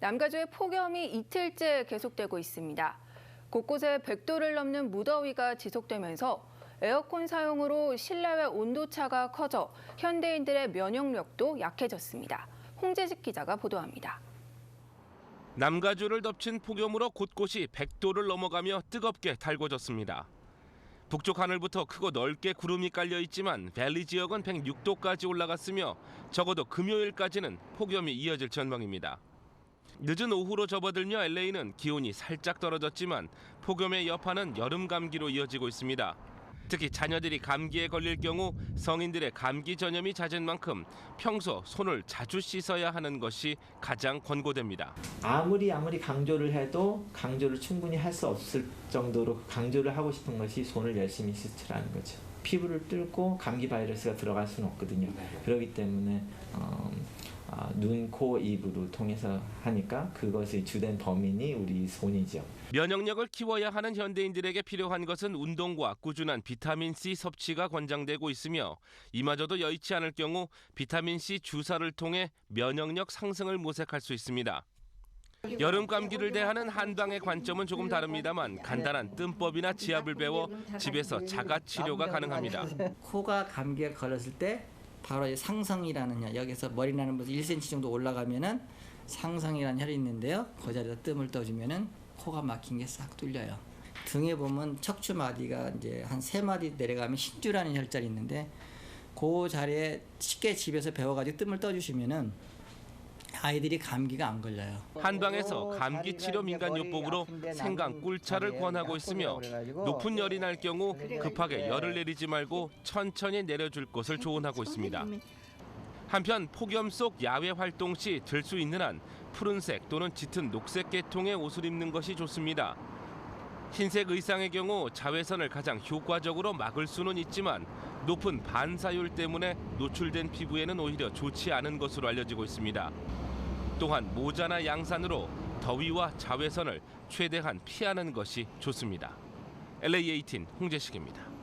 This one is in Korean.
남가주의 폭염이 이틀째 계속되고 있습니다. 곳곳에 100도를 넘는 무더위가 지속되면서 에어컨 사용으로 실내외 온도차가 커져 현대인들의 면역력도 약해졌습니다. 홍재식 기자가 보도합니다. 남가주를 덮친 폭염으로 곳곳이 100도를 넘어가며 뜨겁게 달궈졌습니다. 북쪽 하늘부터 크고 넓게 구름이 깔려 있지만 밸리 지역은 106도까지 올라갔으며 적어도 금요일까지는 폭염이 이어질 전망입니다. 늦은 오후로 접어들며 LA는 기온이 살짝 떨어졌지만 폭염의 여파는 여름 감기로 이어지고 있습니다. 특히 자녀들이 감기에 걸릴 경우 성인들의 감기 전염이 잦은 만큼 평소 손을 자주 씻어야 하는 것이 가장 권고됩니다. 아무리 아무리 강조를 해도 강조를 충분히 할 수 없을 정도로 강조를 하고 싶은 것이 손을 열심히 씻으라는 거죠. 피부를 뚫고 감기 바이러스가 들어갈 수는 없거든요. 그렇기 때문에 어, 아, 눈, 코, 입으로 통해서 하니까 그것의 주된 범인이 우리 손이죠. 면역력을 키워야 하는 현대인들에게 필요한 것은 운동과 꾸준한 비타민 C 섭취가 권장되고 있으며 이마저도 여의치 않을 경우 비타민 C 주사를 통해 면역력 상승을 모색할 수 있습니다. 여름 감기를 대하는 한방의 관점은 조금 다릅니다만 간단한 뜸법이나 지압을 배워 집에서 자가 치료가 가능합니다. 코가 감기에 걸렸을 때 바로 혈 여기서 머리 나는 곳 1cm 정도 올라가면은 상성이라는 혈이 있는데요. 그 자리에다 뜸을 떠주면은 코가 막힌 게 싹 뚫려요. 등에 보면 척추 마디가 이제 한 세 마디 내려가면 신주라는 혈자리 있는데 그 자리에 쉽게 집에서 배워가지고 뜸을 떠주시면은 아이들이 감기가 안 걸려요. 한방에서 감기 치료 민간 요법으로 생강 꿀차를 권하고 있으며 높은 열이 날 경우 급하게 열을 내리지 말고 천천히 내려줄 것을 조언하고 있습니다. 한편 폭염 속 야외 활동 시 들 수 있는 한 푸른색 또는 짙은 녹색 계통의 옷을 입는 것이 좋습니다. 흰색 의상의 경우 자외선을 가장 효과적으로 막을 수는 있지만 높은 반사율 때문에 노출된 피부에는 오히려 좋지 않은 것으로 알려지고 있습니다. 또한 모자나 양산으로 더위와 자외선을 최대한 피하는 것이 좋습니다. LA18 홍재식입니다.